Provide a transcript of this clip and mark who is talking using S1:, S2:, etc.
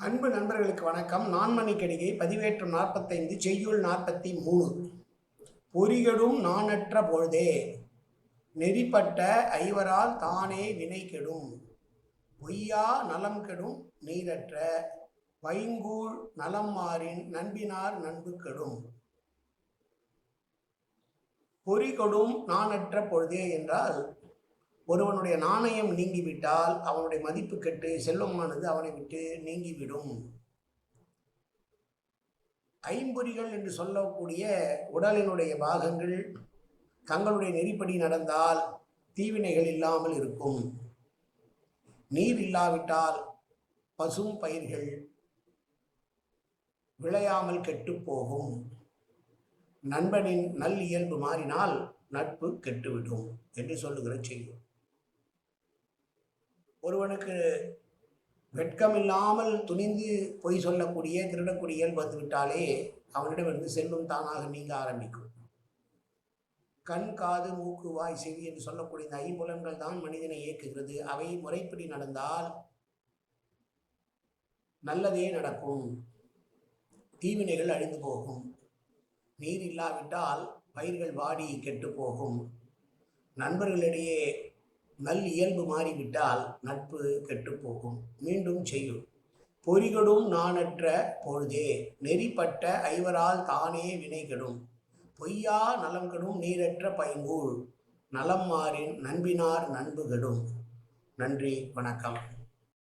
S1: அன்பு நண்பர்களுக்கு வணக்கம். நான்மணி கடிகை பதிவேற்றம் நாற்பத்தைந்து செய்யுள் நாற்பத்தி மூணு பொறிகடும் நாணற்ற பொழுதே நெறிப்பட்ட ஐவரால் தானே வினை கெடும். பொய்யா நலம் கெடும் நீரற்ற பைங்கூழ் நலம் மாறின் நண்பினார் நண்பு கெடும். பொறிகொடும் நாணற்ற பொழுதே என்றால் ஒருவனுடைய நாணயம் நீங்கிவிட்டால் அவனுடைய மதிப்பு கெட்டு செல்வமானது அவனை விட்டு நீங்கிவிடும். ஐம்பொறிகள் என்று சொல்லக்கூடிய உடலினுடைய பாகங்கள் தங்களுடைய நெறிப்படி நடந்தால் தீவினைகள் இல்லாமல் இருக்கும். நீர் இல்லாவிட்டால் பசும் பயிர்கள் விளையாமல் கெட்டுப் போகும். நண்பனின் நல் இயல்பு மாறினால் நட்பு கெட்டுவிடும் என்று சொல்லுகிற செய்தி. ஒருவனுக்கு வெட்கமில்லாமல் துணிந்து பொய் சொல்லக்கூடிய திருடக்கூடிய இயல்பு வந்துவிட்டாலே அவனிடமிருந்து செல்லும் தானாக நீங்க ஆரம்பிக்கும். கண் காது மூக்கு வாய் செவி என்று சொல்லக்கூடிய இந்த ஐம்புலன்கள் தான் மனிதனை இயக்குகிறது. அவை முறைப்படி நடந்தால் நல்லதே நடக்கும். தீவினைகள் அழிந்து போகும். நீர் இல்லாவிட்டால் பயிர்கள் வாடி கெட்டு போகும். நண்பர்களிடையே நல் இயல்பு மாறிவிட்டால் நட்பு கெட்டுப்போகும். மீண்டும் செய்யும் பொறிகடும் நாணற்ற பொழுதே நெறிப்பட்ட ஐவரால் தானே வினை கெடும். பொய்யா நலம் கெடும் நீரற்ற பைங்கூழ் நலம் மாறின் நண்பினார் நண்பு கெடும். நன்றி வணக்கம்.